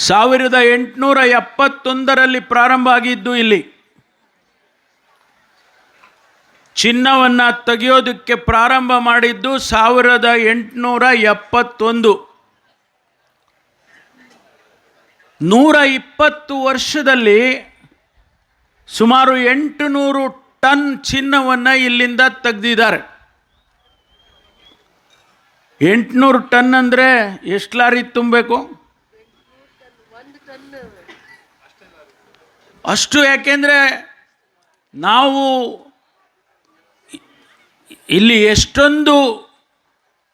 ಸಾವಿರದ ಎಂಟುನೂರ ಎಪ್ಪತ್ತೊಂದರಲ್ಲಿ ಪ್ರಾರಂಭ ಆಗಿದ್ದು ಇಲ್ಲಿ. ಚಿನ್ನವನ್ನು ತೆಗೆಯೋದಕ್ಕೆ ಪ್ರಾರಂಭ ಮಾಡಿದ್ದು ಸಾವಿರದ ಎಂಟುನೂರ ಎಪ್ಪತ್ತೊಂದು. ನೂರ ಇಪ್ಪತ್ತು ವರ್ಷದಲ್ಲಿ ಸುಮಾರು ಎಂಟು ನೂರು ಟನ್ ಚಿನ್ನವನ್ನು ಇಲ್ಲಿಂದ ತೆಗೆದಿದ್ದಾರೆ. ಎಂಟುನೂರು ಟನ್ ಅಂದರೆ ಎಷ್ಟು ಲಾರಿ ತುಂಬಬೇಕು ಅಷ್ಟು ಯಾಕೆಂದರೆ ನಾವು ಇಲ್ಲಿ ಎಷ್ಟೊಂದು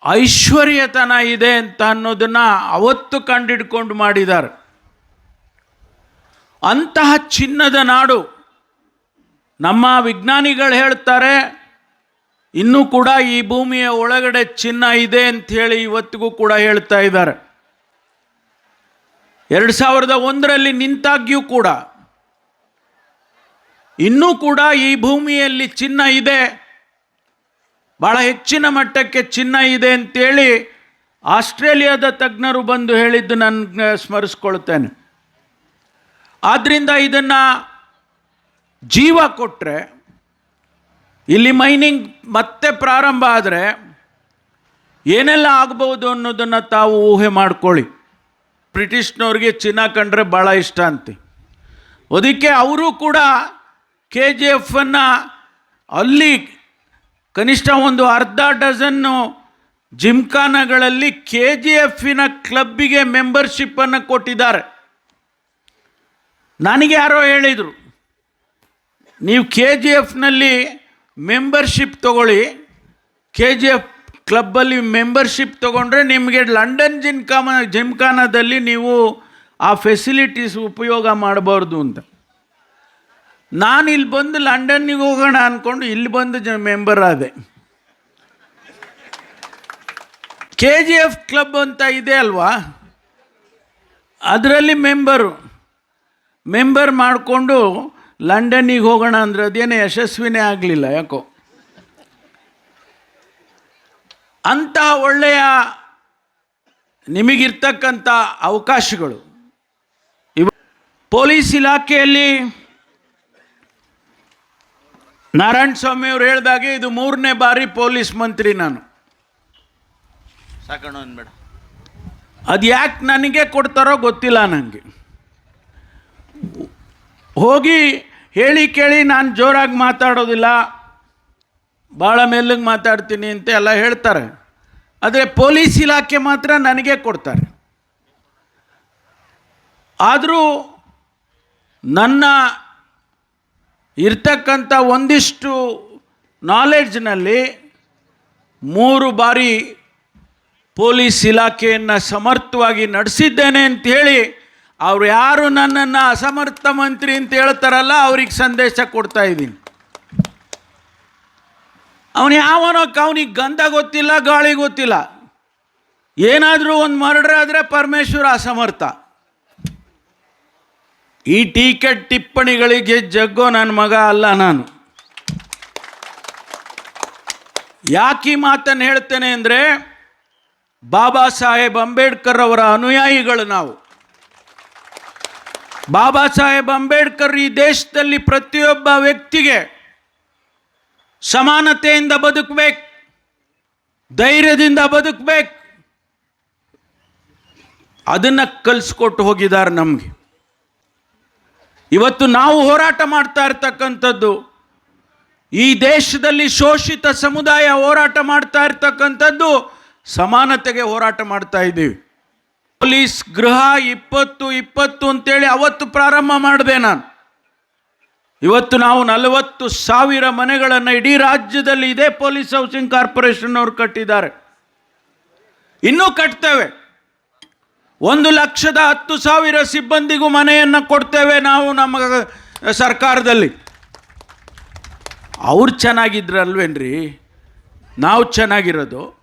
ಐಶ್ವರ್ಯತನ ಇದೆ ಅಂತ ಅನ್ನೋದನ್ನು ಅವತ್ತು ಕಂಡಿಡ್ಕೊಂಡು ಮಾಡಿದ್ದಾರೆ. ಅಂತಹ ಚಿನ್ನದ ನಾಡು ನಮ್ಮ ವಿಜ್ಞಾನಿಗಳು ಹೇಳ್ತಾರೆ, ಇನ್ನೂ ಕೂಡ ಈ ಭೂಮಿಯ ಒಳಗಡೆ ಚಿನ್ನ ಇದೆ ಅಂತ ಇವತ್ತಿಗೂ ಕೂಡ ಹೇಳ್ತಾ ಇದ್ದಾರೆ. ಎರಡು ಸಾವಿರದ ಒಂದರಲ್ಲಿ ನಿಂತಾಗ್ಯೂ ಕೂಡ, ಇನ್ನೂ ಕೂಡ ಈ ಭೂಮಿಯಲ್ಲಿ ಚಿನ್ನ ಇದೆ. ಭಾಳ ಹೆಚ್ಚಿನ ಮಟ್ಟಕ್ಕೆ ಚಿನ್ನ ಇದೆ ಅಂತೇಳಿ ಆಸ್ಟ್ರೇಲಿಯಾದ ತಜ್ಞರು ಬಂದು ಹೇಳಿದ್ದು ನಾನು ಸ್ಮರಿಸ್ಕೊಳ್ತೇನೆ. ಆದ್ದರಿಂದ ಇದನ್ನು ಜೀವ ಕೊಟ್ಟರೆ ಇಲ್ಲಿ ಮೈನಿಂಗ್ ಮತ್ತೆ ಪ್ರಾರಂಭ ಆದರೆ ಏನೆಲ್ಲ ಆಗ್ಬೋದು ಅನ್ನೋದನ್ನು ತಾವು ಊಹೆ ಮಾಡ್ಕೊಳ್ಳಿ. ಬ್ರಿಟಿಷ್ನವ್ರಿಗೆ ಚೀನಾ ಕಂಡ್ರೆ ಭಾಳ ಇಷ್ಟ ಅಂತೆ. ಅದಕ್ಕೆ ಅವರು ಕೂಡ ಕೆ ಜಿ ಎಫನ್ನು ಅಲ್ಲಿ ಕನಿಷ್ಠ ಒಂದು ಅರ್ಧ ಡಜನ್ನು ಜಿಮ್ಖಾನಗಳಲ್ಲಿ ಕೆ ಜಿ ಎಫಿನ ಕ್ಲಬ್ಬಿಗೆ ಮೆಂಬರ್ಶಿಪ್ಪನ್ನು ಕೊಟ್ಟಿದ್ದಾರೆ. ನನಗೆ ಯಾರೋ ಹೇಳಿದರು, ನೀವು ಕೆ ಜಿ ಎಫ್ನಲ್ಲಿ ಮೆಂಬರ್ಶಿಪ್ ತಗೊಳ್ಳಿ, ಕೆ ಜಿ ಎಫ್ ಕ್ಲಬ್ಬಲ್ಲಿ ಮೆಂಬರ್ಶಿಪ್ ತೊಗೊಂಡ್ರೆ ನಿಮಗೆ ಲಂಡನ್ ಜಿಮ್ಕಾಮ ಜಿಮ್ಖಾನದಲ್ಲಿ ನೀವು ಆ ಫೆಸಿಲಿಟೀಸ್ ಉಪಯೋಗ ಮಾಡಬಾರ್ದು ಅಂತ. ನಾನು ಇಲ್ಲಿ ಬಂದು ಲಂಡನ್ನಿಗೆ ಹೋಗೋಣ ಅಂದ್ಕೊಂಡು ಇಲ್ಲಿ ಬಂದು ಜ, ಮೆಂಬರ್ ಆದೆ. ಕೆ ಜಿ ಎಫ್ ಕ್ಲಬ್ ಅಂತ ಇದೆ ಅಲ್ವಾ? ಅದರಲ್ಲಿ ಮೆಂಬರು. ಮೆಂಬರ್ ಮಾಡಿಕೊಂಡು ಲಂಡನ್ನಿಗೆ ಹೋಗೋಣ ಅಂದರೆ ಅದೇನೇ ಯಶಸ್ವಿನೇ ಆಗಲಿಲ್ಲ, ಯಾಕೋ? ಅಂಥ ಒಳ್ಳೆಯ ನಿಮಗಿರ್ತಕ್ಕಂಥ ಅವಕಾಶಗಳು. ಇವ ಪೊಲೀಸ್ ಇಲಾಖೆಯಲ್ಲಿ ನಾರಾಯಣ ಸ್ವಾಮಿ ಅವರು ಹೇಳಿದಾಗೆ ಇದು ಮೂರನೇ ಬಾರಿ ಪೊಲೀಸ್ ಮಂತ್ರಿ ನಾನು. ಸಾಕಣ ಅನ್ಬೇಡ ಅದು ಯಾಕೆ ನನಗೆ ಕೊಡ್ತಾರೋ ಗೊತ್ತಿಲ್ಲ ನನಗೆ ಹೋಗಿ ಹೇಳಿ ಕೇಳಿ ನಾನು ಜೋರಾಗಿ ಮಾತಾಡೋದಿಲ್ಲ. ಭಾಳ ಮೇಲಿಗೆ ಮಾತಾಡ್ತೀನಿ ಅಂತ ಎಲ್ಲ ಹೇಳ್ತಾರೆ. ಆದರೆ ಪೊಲೀಸ್ ಇಲಾಖೆ ಮಾತ್ರ ನನಗೆ ಕೊಡ್ತಾರೆ. ಆದರೂ ನನ್ನ ಇರ್ತಕ್ಕಂಥ ಒಂದಿಷ್ಟು ನಾಲೆಡ್ಜ್ನಲ್ಲಿ ಮೂರು ಬಾರಿ ಪೊಲೀಸ್ ಇಲಾಖೆಯನ್ನು ಸಮರ್ಥವಾಗಿ ನಡೆಸಿದ್ದೇನೆ ಅಂಥೇಳಿ ಅವ್ರು ಯಾರು ನನ್ನನ್ನು ಅಸಮರ್ಥ ಮಂತ್ರಿ ಅಂತ ಹೇಳ್ತಾರಲ್ಲ, ಅವ್ರಿಗೆ ಸಂದೇಶ ಕೊಡ್ತಾ ಇದ್ದೀನಿ. ಅವನು ಯಾವನೋ ಅವನಿಗೆ ಗಂಧ ಗೊತ್ತಿಲ್ಲ, ಗಾಳಿ ಗೊತ್ತಿಲ್ಲ. ಏನಾದರೂ ಒಂದು ಮರ್ಡರ್ ಆದರೆ ಪರಮೇಶ್ವರ ಅಸಮರ್ಥ. ಈ ಟೀಕೆ ಟಿಪ್ಪಣಿಗಳಿಗೆ ಜಗ್ಗೋ ನನ್ನ ಮಗ ಅಲ್ಲ ನಾನು. ಯಾಕೆ ಮಾತನ್ನು ಹೇಳ್ತೇನೆ ಅಂದರೆ, ಬಾಬಾ ಸಾಹೇಬ್ ಅಂಬೇಡ್ಕರ್ ಅವರ ಅನುಯಾಯಿಗಳು ನಾವು. ಬಾಬಾ ಸಾಹೇಬ್ ಅಂಬೇಡ್ಕರ್ ಈ ದೇಶದಲ್ಲಿ ಪ್ರತಿಯೊಬ್ಬ ವ್ಯಕ್ತಿಗೆ ಸಮಾನತೆಯಿಂದ ಬದುಕಬೇಕು, ಧೈರ್ಯದಿಂದ ಬದುಕಬೇಕು. ಅದನ್ನು ಕಲಿಸ್ಕೊಟ್ಟು ಹೋಗಿದ್ದಾರೆ ನಮಗೆ. ಇವತ್ತು ನಾವು ಹೋರಾಟ ಮಾಡ್ತಾ ಇರ್ತಕ್ಕಂಥದ್ದು, ಈ ದೇಶದಲ್ಲಿ ಶೋಷಿತ ಸಮುದಾಯ ಹೋರಾಟ ಮಾಡ್ತಾ ಇರ್ತಕ್ಕಂಥದ್ದು, ಸಮಾನತೆಗೆ ಹೋರಾಟ ಮಾಡ್ತಾ ಇದ್ದೀವಿ. ಪೊಲೀಸ್ ಗೃಹ ಇಪ್ಪತ್ತು ಇಪ್ಪತ್ತು ಅಂತೇಳಿ ಅವತ್ತು ಪ್ರಾರಂಭ ಮಾಡಿದೆ ನಾನು. ಇವತ್ತು ನಾವು ನಲವತ್ತು ಸಾವಿರ ಮನೆಗಳನ್ನು ಇಡೀ ರಾಜ್ಯದಲ್ಲಿ ಇದೇ ಪೊಲೀಸ್ ಹೌಸಿಂಗ್ ಕಾರ್ಪೊರೇಷನ್ ಅವರು ಕಟ್ಟಿದ್ದಾರೆ. ಇನ್ನೂ ಕಟ್ತೇವೆ. ಒಂದು ಲಕ್ಷದ ಹತ್ತು ಸಾವಿರ ಸಿಬ್ಬಂದಿಗೂ ಮನೆಯನ್ನು ಕೊಡ್ತೇವೆ ನಾವು ನಮ್ಮ ಸರ್ಕಾರದಲ್ಲಿ. ಅವ್ರು ಚೆನ್ನಾಗಿದ್ರಲ್ವೇನ್ರಿ? ನಾವು ಚೆನ್ನಾಗಿರೋದು.